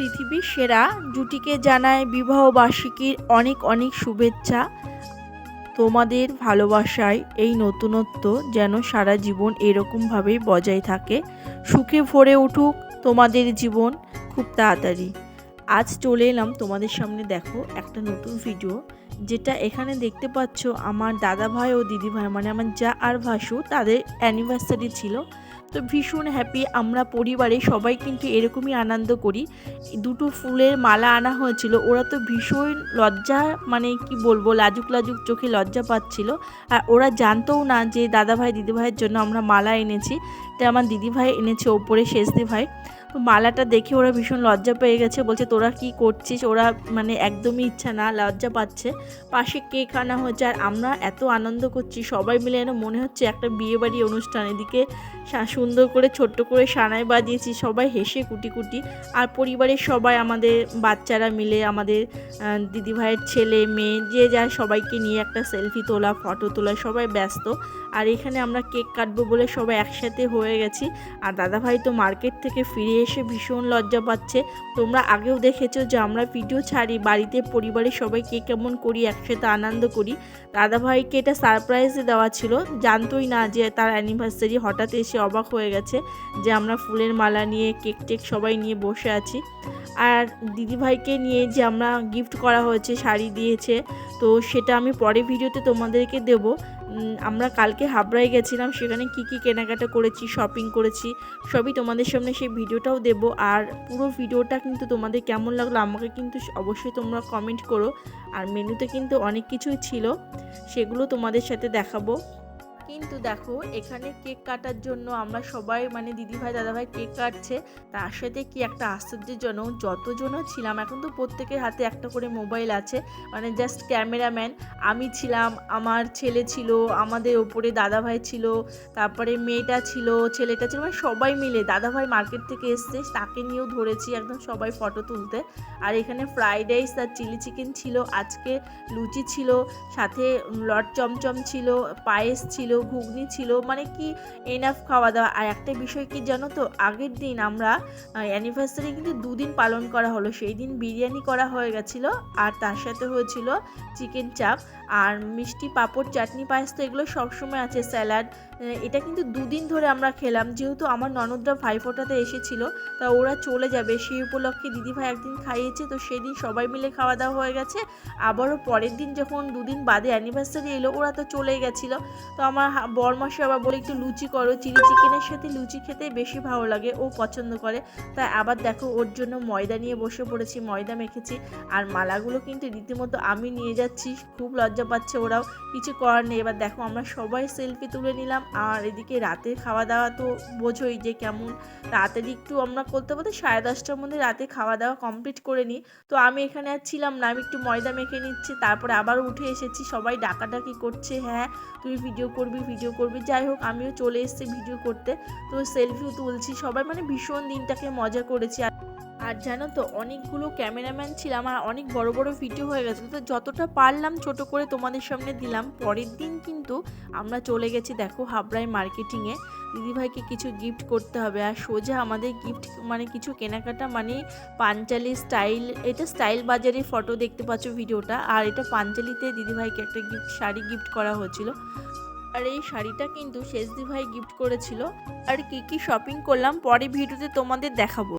পৃথিবীর সেরা, জুটিকে জানায় বিবাহ বার্ষিকীর অনেক অনেক শুভেচ্ছা। তোমাদের ভালোবাসায় এই নতুনত্ব যেন সারা জীবন এরকমভাবেই বজায় থাকে। সুখে ভরে উঠুক তোমাদের জীবন খুব তাড়াতাড়ি। আজ চলে এলাম তোমাদের সামনে দেখো একটা নতুন ভিডিও যেটা এখানে দেখতে পাচ্ছ আমার দাদা ভাই ও দিদি ভাই মানে আমার যা আর ভাসু, তাদের অ্যানিভার্সারি ছিল। তো ভীষণ হ্যাপি আমরা পরিবারে সবাই কিন্তু এরকমই আনন্দ করি। দুটো ফুলের মালা আনা হয়েছিল, ওরা তো ভীষণ লজ্জা মানে কি বলব, লাজুক লাজুক চোখে লজ্জা পাচ্ছিল। আর ওরা জানতও না যে দাদাভাই, দিদিভাইয়ের জন্য আমরা মালা এনেছি। তো আমার দিদিভাই এনেছে ওপরে শেষদি ভাই মালাটা দেখে ওরা ভীষণ লজ্জা পেয়ে গেছে, বলছে, তোরা কি করছিস? ওরা মানে একদমই ইচ্ছা না, লজ্জা পাচ্ছে। পাশে কেক আনা হচ্ছে আর আমরা এত আনন্দ করছি, সবাই মিলে যেন মনে হচ্ছে একটা বিয়েবাড়ি অনুষ্ঠান। এদিকে সুন্দর করে, ছোট্ট করে সানাই বাজিয়েছি, সবাই হেসে কুটি কুটি। আর পরিবারের সবাই, আমাদের বাচ্চারা মিলে, আমাদের দিদিভাইয়ের ছেলে, মেয়ে, যে যা সবাইকে নিয়ে একটা সেলফি তোলা, ফটো তোলা, সবাই ব্যস্ত। আর এখানে আমরা কেক কাটবো বলে সবাই একসাথে হয়ে গেছি। আর দাদাভাই তো মার্কেট থেকে ফিরে এসে ভীষণ লজ্জা পাচ্ছে। তোমরা আগেও দেখেছ যে আমরা ভিডিও ছাড়ি, বাড়িতে পরিবারের সবাইকে কেমন করি, একসাথে আনন্দ করি। দাদাভাইকে এটা সারপ্রাইজে দেওয়া ছিল। জানতোই না যে তার অ্যানিভার্সারি হঠাৎ এসে অবাক হয়ে গেছে যে আমরা ফুলের মালা নিয়ে কেক টেক সবাই নিয়ে বসে আছি। আর দিদিভাইকে নিয়ে যে আমরা গিফট করা হয়েছে, শাড়ি দিয়েছে, তো সেটা আমি পরে ভিডিওতে তোমাদেরকে দেব। আমরা কালকে হাবড়ায় গেছিলাম, সেখানে কি কি কেনাকাটা করেছি শপিং করেছি, সবই তোমাদের সামনে সেই ভিডিওটাও দেব। আর পুরো ভিডিওটা কিন্তু তোমাদের কেমন লাগল আমাকে কিন্তু অবশ্যই তোমরা কমেন্ট করো। আর মেনুতে কিন্তু অনেক কিছুই ছিল, সেগুলো তোমাদের সাথে দেখাবো। কিন্তু দেখো, এখানে কেক কাটার জন্য আমরা সবাই মানে দিদিভাই, দাদাভাই কেক কাটছে। তার সাথে কি একটা আশ্চর্যজনক, যতজনও ছিলাম, এখন তো প্রত্যেকের হাতে একটা করে মোবাইল আছে মানে জাস্ট ক্যামেরাম্যান আমি ছিলাম, আমার ছেলে ছিল, আমাদের ওপরে দাদাভাই ছিল, তারপরে মেয়েটা ছিল, ছেলেটা ছিল মানে সবাই মিলে। দাদাভাই মার্কেট থেকে এসছে, তাকে নিয়েও ধরেছি একদম সবাই ফটো তুলতে। আর এখানে ফ্রাইড রাইস আর চিলি চিকেন ছিল, আজকে লুচি ছিল, সাথে লট চমচম ছিল, পায়েস ছিল ঘুগনি ছিল মানে কি এনাফ খাওয়া দাওয়া। আর একটা বিষয় কি জানো তো, আগের দিন আমরা অ্যানিভার্সারি কিন্তু দুদিন পালন করা হলো। সেই দিন বিরিয়ানি করা হয়ে গেছিল, আর তার সাথে হয়েছিল চিকেন চাপ আর মিষ্টি পাঁপড়, চাটনি পায়েস তো এগুলো সবসময় আছে স্যালাড এটা কিন্তু দুদিন ধরে আমরা খেলাম। যেহেতু আমার ননদরা ভাইফোঁটাতে এসেছিল, তা ওরা চলে যাবে। সেই উপলক্ষে দিদিভাই একদিন খাইয়েছে, তো সেদিন সবাই মিলে খাওয়া দাওয়া হয়ে গেছে। আবারও পরের দিন যখন দুদিন বাদে অ্যানিভার্সারি এলো, ওরা তো চলে গেছিল। তো আমার হা- বরমাসে আবার বলে একটু লুচি করো। চিলি চিকেনের সাথে লুচি খেতে বেশি ভালো লাগে, ও পছন্দ করে। তাই আবার দেখো, ওর জন্য ময়দা নিয়ে বসে পড়েছি, ময়দা মেখেছি। আর মালাগুলো কিন্তু রীতিমতো আমি নিয়ে যাচ্ছি, খুব লজ্জা পাচ্ছে ওরাও, কিছু করার নেই। এবার দেখো, আমরা সবাই সেলফি তুলে নিলাম। আর এদিকে রাতের খাওয়া দাওয়া তো বোঝোই যে কেমন। রাতের একটু আমরা করতে বলতে সাড়ে দশটার মধ্যে রাতে খাওয়া দাওয়া কমপ্লিট করে নিই। তো আমি এখানে আর ছিলাম না, আমি একটু ময়দা মেখে নিচ্ছি, তারপরে আবার উঠে এসেছি। সবাই ডাকাডাকি করছে হ্যাঁ তুই ভিডিও করবি ভিডিও করবি। যাই হোক, আমিও চলে এসেছি ভিডিও করতে। তো সেলফিও তুলছি সবাই মানে ভীষণ দিনটাকে মজা করেছি। আর আর জানো তো, অনেকগুলো ক্যামেরাম্যান ছিলাম আর অনেক বড় বড় ভিডিও হয়ে গেছে। তো যতটা পারলাম ছোট করে তোমাদের সামনে দিলাম। পরের দিন কিন্তু আমরা চলে গেছি, দেখো, হাবড়ায় মার্কেটিংয়ে দিদিভাইকে কিছু গিফট করতে হবে। আর সোজা আমাদের গিফট মানে কিছু কেনাকাটা মানে পাঞ্চালি স্টাইল এটা স্টাইল বাজারের ফটো দেখতে পাচ্ছ ভিডিওটা আর এটা পাঞ্চালিতে দিদিভাইকে একটা গিফট শাড়ি গিফট করা হয়েছিল। আর এই শাড়িটা কিন্তু শেষদি ভাই গিফট করেছিল। আর কি কি শপিং করলাম, পরে ভিডিওতে তোমাদের দেখাবো।